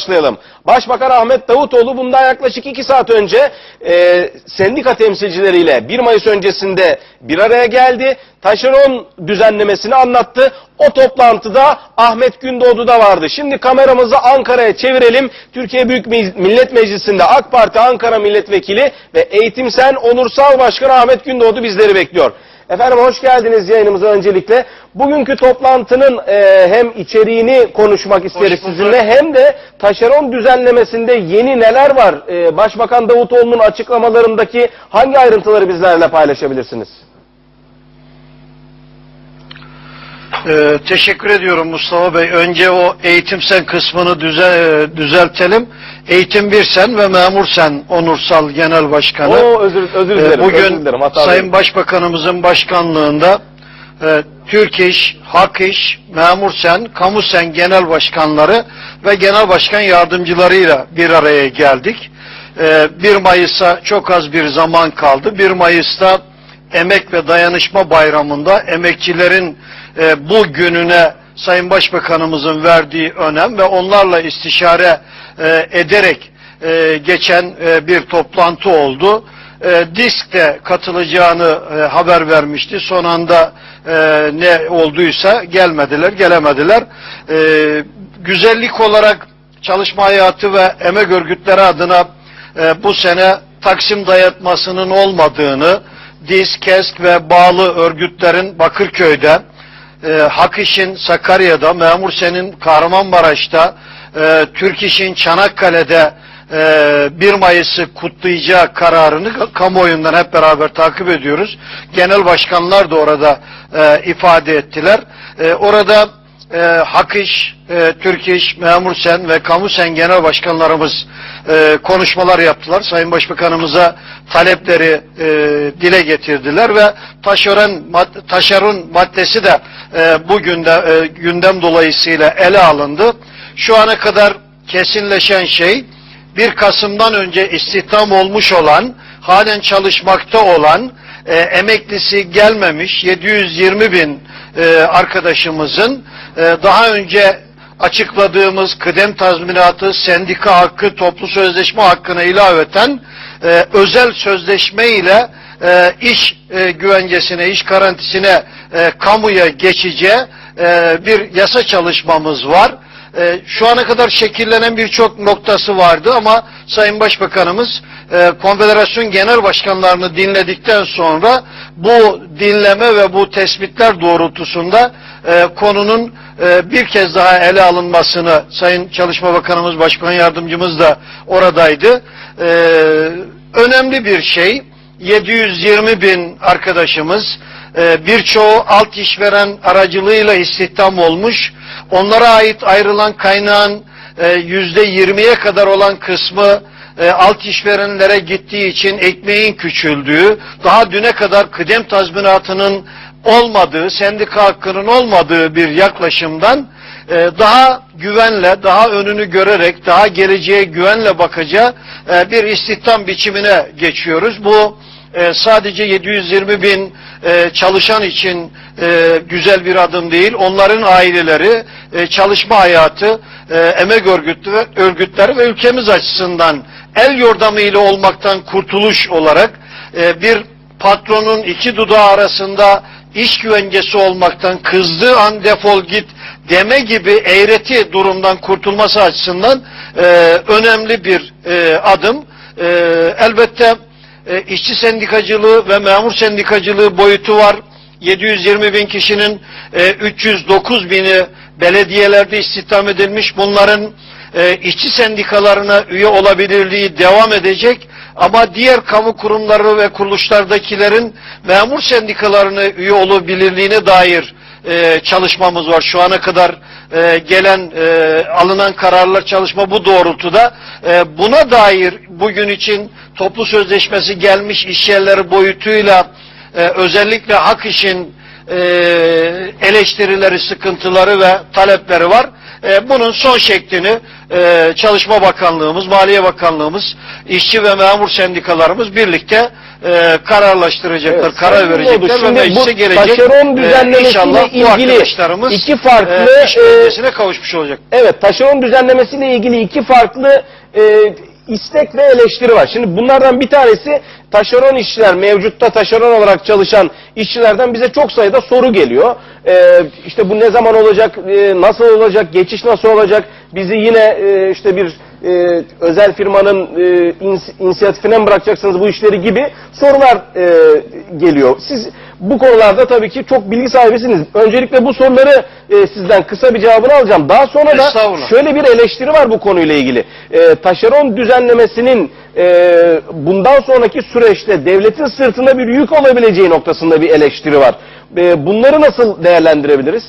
başlayalım. Başbakan Ahmet Davutoğlu bundan yaklaşık iki saat önce e, sendika temsilcileriyle 1 Mayıs öncesinde bir araya geldi. Taşeron düzenlemesini anlattı. O toplantıda Ahmet Gündoğdu da vardı. Şimdi kameramızı Ankara'ya çevirelim. Türkiye Büyük Millet Meclisi'nde AK Parti Ankara Milletvekili ve Eğitim Sen Onursal Başkanı Ahmet Gündoğdu bizleri bekliyor. Efendim hoş geldiniz yayınımıza öncelikle. Bugünkü toplantının e, hem içeriğini konuşmak isteriz sizinle hem de taşeron düzenlemesinde yeni neler var? E, Başbakan Davutoğlu'nun açıklamalarındaki hangi ayrıntıları bizlerle paylaşabilirsiniz? Ee, teşekkür ediyorum Mustafa Bey. Önce o eğitim sen kısmını düze, e, düzeltelim. Eğitim bir sen ve memur sen onursal genel başkanı. Oo özür, özür Ee, dilerim. özür Bugün dilerim, hata Sayın ettim. Başbakanımızın başkanlığında e, Türk İş, Hak İş, Memur Sen, Kamu Sen genel başkanları ve genel başkan yardımcılarıyla bir araya geldik. E, 1 Mayıs'a çok az bir zaman kaldı. 1 Mayıs'ta Emek ve Dayanışma Bayramı'nda emekçilerin e, Sayın Başbakanımızın verdiği önem ve onlarla istişare e, ederek e, geçen e, bir toplantı oldu. DİSK de katılacağını haber vermişti. Son anda ne olduysa gelmediler, gelemediler. Güzellik olarak çalışma hayatı ve emek örgütleri adına bu sene Taksim dayatmasının olmadığını, DİSK, KESK ve bağlı örgütlerin Bakırköy'de, e, Hak İş'in Sakarya'da, Memur Sen'in Kahramanmaraş'ta, e, Türk İş'in Çanakkale'de e, 1 Mayıs'ı kutlayacağı kararını ka- kamuoyundan hep beraber takip ediyoruz. Genel başkanlar da orada e, ifade ettiler. E, orada e, Hak İş, e, Türk İş, Memur Sen ve Kamu Sen genel başkanlarımız e, konuşmalar yaptılar. Sayın Başbakanımıza talepleri e, dile getirdiler ve taşeron, mad- taşeron maddesi de e, bugün de e, gündem dolayısıyla ele alındı. Şu ana kadar kesinleşen şey 1 Kasım'dan önce istihdam olmuş olan, halen çalışmakta olan, e, emeklisi gelmemiş 720 bin e, arkadaşımızın daha önce açıkladığımız kıdem tazminatı, sendika hakkı, toplu sözleşme hakkına ilaveten e, özel sözleşme ile e, iş e, güvencesine, iş garantisine e, kamuya geçeceği e, bir yasa çalışmamız var. E, şu ana kadar şekillenen birçok noktası vardı ama Sayın Başbakanımız e, konfederasyon genel başkanlarını dinledikten sonra bu dinleme ve bu tespitler doğrultusunda e, konunun e, bir kez daha ele alınmasını Sayın Çalışma Bakanımız, Başbakan Yardımcımız da oradaydı. E, önemli bir şey 720 bin arkadaşımız e, birçoğu alt işveren aracılığıyla istihdam olmuş. Onlara ait ayrılan kaynağın e, yüzde yirmiye kadar olan kısmı e, alt işverenlere gittiği için ekmeğin küçüldüğü, daha düne kadar kıdem tazminatının olmadığı, sendika hakkının olmadığı bir yaklaşımdan e, daha güvenle, daha önünü görerek, daha geleceğe güvenle bakacağı e, bir istihdam biçimine geçiyoruz. Bu e, sadece 720 bin çalışan için güzel bir adım değil. Onların aileleri, çalışma hayatı, emek örgütleri ve ülkemiz açısından el yordamıyla olmaktan kurtuluş olarak bir patronun iki dudağı arasında iş güvencesi olmaktan kızdığı an defol git deme gibi eğreti durumdan kurtulması açısından e, önemli bir e, adım. E, elbette e, işçi sendikacılığı ve memur sendikacılığı boyutu var. 720 bin kişinin e, 309 bini belediyelerde istihdam edilmiş. Bunların e, işçi sendikalarına üye olabilirliği devam edecek. Ama diğer kamu kurumları ve kuruluşlardakilerin memur sendikalarına üye olabilirliğine dair e, çalışmamız var. Şu ana kadar e, gelen e, alınan kararlar çalışma bu doğrultuda. E, buna dair bugün için toplu sözleşmesi gelmiş iş yerleri boyutuyla e, özellikle hak işin e, eleştirileri, sıkıntıları ve talepleri var. E, bunun son şeklini e, Çalışma Bakanlığımız, Maliye Bakanlığımız, işçi ve memur sendikalarımız birlikte e, kararlaştıracaklar, Evet, karar verecekler Yılmaz, ve şimdi meclise bu gelecek. taşeron E, düzenlemesiyle bu ilgili arkadaşlarımız iki farklı, e, iş e, kavuşmuş olacak. Evet, taşeron düzenlemesiyle ilgili iki farklı e, istek ve eleştiri var. Şimdi bunlardan bir tanesi taşeron işçiler, mevcutta taşeron olarak çalışan işçilerden bize çok sayıda soru geliyor. E, işte bu ne zaman olacak, e, nasıl olacak, geçiş nasıl olacak, bizi yine e, işte bir e, özel firmanın e, ins- inisiyatifine mi bırakacaksınız bu işleri gibi sorular e, geliyor. Siz bu konularda tabii ki çok bilgi sahibisiniz. Öncelikle bu soruları e, sizden kısa bir cevabını alacağım. Daha sonra da şöyle bir eleştiri var bu konuyla ilgili. E, taşeron düzenlemesinin e, bundan sonraki süreçte devletin sırtında bir yük olabileceği noktasında bir eleştiri var. E, bunları nasıl değerlendirebiliriz?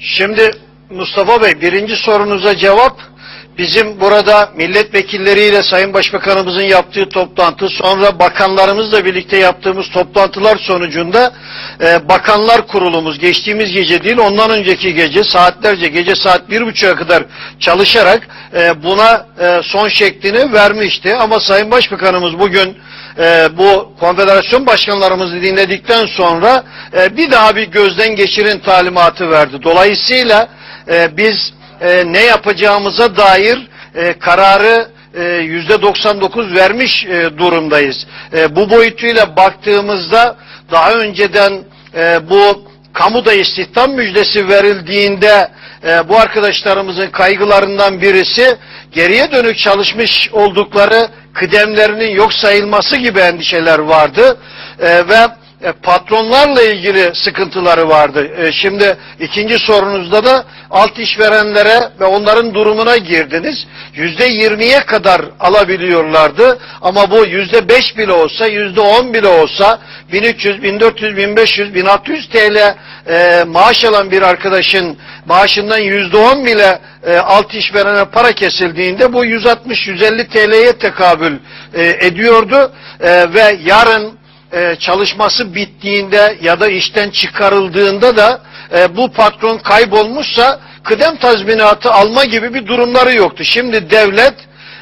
Şimdi Mustafa Bey birinci sorunuza cevap bizim burada milletvekilleriyle Sayın Başbakanımızın yaptığı toplantı sonra bakanlarımızla birlikte yaptığımız toplantılar sonucunda e, bakanlar kurulumuz geçtiğimiz gece değil ondan önceki gece saatlerce gece saat bir buçuğa kadar çalışarak e, buna e, son şeklini vermişti ama Sayın Başbakanımız bugün e, bu konfederasyon başkanlarımızı dinledikten sonra e, bir daha bir gözden geçirin talimatı verdi. Dolayısıyla e, biz e, ne yapacağımıza dair e, kararı e, yüzde 99 vermiş e, durumdayız. E, bu boyutuyla baktığımızda daha önceden e, bu kamuda istihdam müjdesi verildiğinde e, bu arkadaşlarımızın kaygılarından birisi geriye dönük çalışmış oldukları kıdemlerinin yok sayılması gibi endişeler vardı E, ve e, patronlarla ilgili sıkıntıları vardı. E, şimdi ikinci sorunuzda da alt işverenlere ve onların durumuna girdiniz. Yüzde yirmiye kadar alabiliyorlardı ama bu yüzde beş bile olsa, yüzde on bile olsa 1300, 1400, 1500, 1600 TL maaş alan bir arkadaşın maaşından yüzde on bile e, alt işverene para kesildiğinde bu 160-150 TL'ye tekabül ediyordu ve yarın e, çalışması bittiğinde ya da işten çıkarıldığında da e, bu patron kaybolmuşsa kıdem tazminatı alma gibi bir durumları yoktu. Şimdi devlet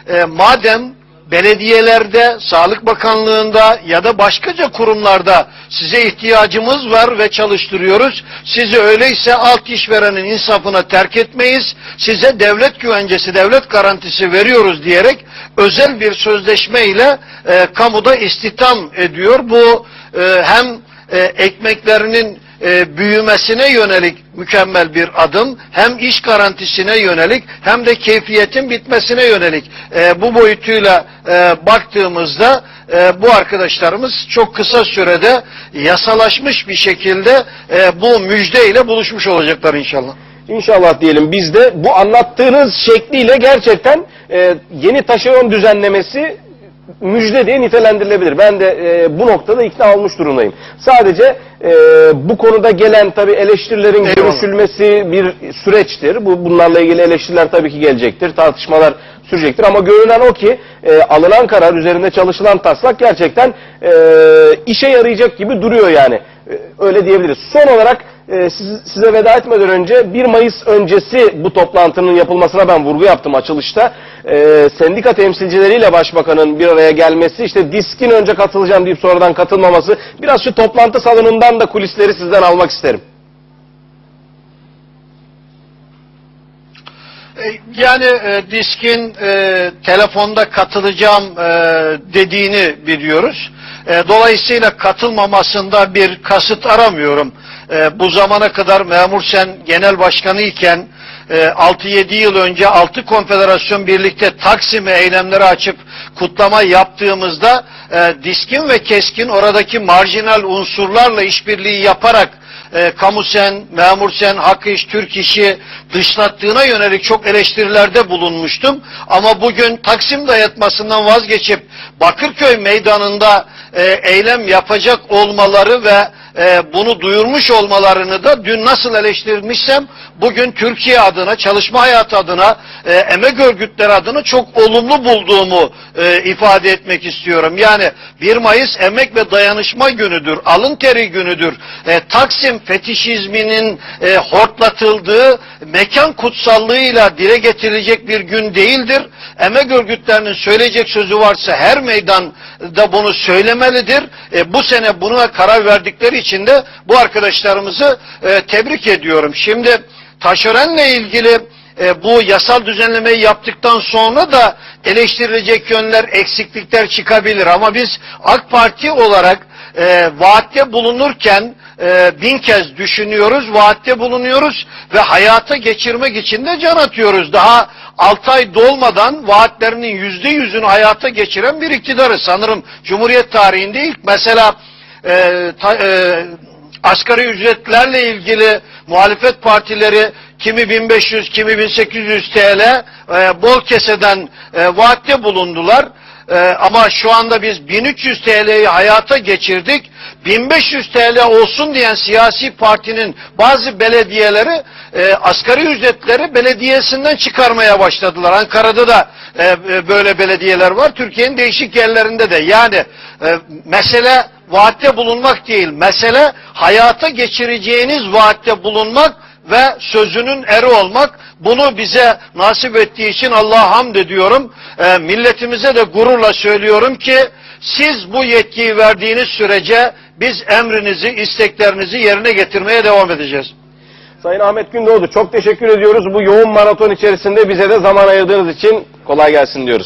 e, madem belediyelerde, Sağlık Bakanlığı'nda ya da başkaca kurumlarda size ihtiyacımız var ve çalıştırıyoruz. Sizi öyleyse alt işverenin insafına terk etmeyiz. Size devlet güvencesi, devlet garantisi veriyoruz diyerek özel bir sözleşme ile e, kamuda istihdam ediyor. Bu e, hem e, ekmeklerinin e, büyümesine yönelik mükemmel bir adım, hem iş garantisine yönelik hem de keyfiyetin bitmesine yönelik e, bu boyutuyla e, baktığımızda e, bu arkadaşlarımız çok kısa sürede yasalaşmış bir şekilde e, bu müjdeyle buluşmuş olacaklar inşallah. İnşallah diyelim biz de bu anlattığınız şekliyle gerçekten e, yeni taşeron düzenlemesi müjde diye nitelendirilebilir. Ben de e, bu noktada ikna olmuş durumdayım. Sadece e, bu konuda gelen tabii eleştirilerin Eyvallah. görüşülmesi bir süreçtir. Bu bunlarla ilgili eleştiriler tabii ki gelecektir. Tartışmalar sürecektir ama görünen o ki e, alınan karar üzerinde çalışılan taslak gerçekten e, işe yarayacak gibi duruyor yani. E, öyle diyebiliriz. Son olarak e, siz- size veda etmeden önce 1 Mayıs öncesi bu toplantının yapılmasına ben vurgu yaptım açılışta. E, sendika temsilcileriyle başbakanın bir araya gelmesi, işte diskin önce katılacağım deyip sonradan katılmaması. Biraz şu toplantı salonundan da kulisleri sizden almak isterim. Yani e, diskin e, telefonda katılacağım e, dediğini biliyoruz. E, dolayısıyla katılmamasında bir kasıt aramıyorum. E, bu zamana kadar Memur Sen Genel Başkanı iken e, 6-7 yıl önce 6 konfederasyon birlikte Taksim'e eylemleri açıp kutlama yaptığımızda e, diskin ve keskin oradaki marjinal unsurlarla işbirliği yaparak e, kamu sen, memur sen, hak iş, Türk işi dışlattığına yönelik çok eleştirilerde bulunmuştum. Ama bugün Taksim dayatmasından vazgeçip Bakırköy meydanında e, eylem yapacak olmaları ve e, bunu duyurmuş olmalarını da dün nasıl eleştirmişsem bugün Türkiye adına, çalışma hayatı adına, e, emek örgütleri adına çok olumlu bulduğumu e, ifade etmek istiyorum. Yani 1 Mayıs Emek ve Dayanışma Günüdür, alın teri günüdür. E, Taksim fetişizminin e, hortlatıldığı mekan kutsallığıyla dile getirilecek bir gün değildir. Emek örgütlerinin söyleyecek sözü varsa her meydanda bunu söylemelidir. E, bu sene buna karar verdikleri için de bu arkadaşlarımızı e, tebrik ediyorum. Şimdi taşeronla ilgili e, bu yasal düzenlemeyi yaptıktan sonra da eleştirilecek yönler, eksiklikler çıkabilir. Ama biz AK Parti olarak e, vaatte bulunurken e, bin kez düşünüyoruz, vaatte bulunuyoruz ve hayata geçirmek için de can atıyoruz. Daha 6 ay dolmadan vaatlerinin yüzde yüzünü hayata geçiren bir iktidarı sanırım Cumhuriyet tarihinde ilk mesela e, ta, e, asgari ücretlerle ilgili muhalefet partileri kimi 1500 kimi 1800 TL e, bol keseden e, vaatte bulundular. E, ama şu anda biz 1300 TL'yi hayata geçirdik. 1500 TL olsun diyen siyasi partinin bazı belediyeleri e, asgari ücretleri belediyesinden çıkarmaya başladılar. Ankara'da da e, e, böyle belediyeler var. Türkiye'nin değişik yerlerinde de. Yani e, mesele vaatte bulunmak değil. Mesele hayata geçireceğiniz vaatte bulunmak ve sözünün eri olmak. Bunu bize nasip ettiği için Allah'a hamd ediyorum. E, milletimize de gururla söylüyorum ki siz bu yetkiyi verdiğiniz sürece biz emrinizi, isteklerinizi yerine getirmeye devam edeceğiz. Sayın Ahmet Gündoğdu çok teşekkür ediyoruz. Bu yoğun maraton içerisinde bize de zaman ayırdığınız için kolay gelsin diyoruz.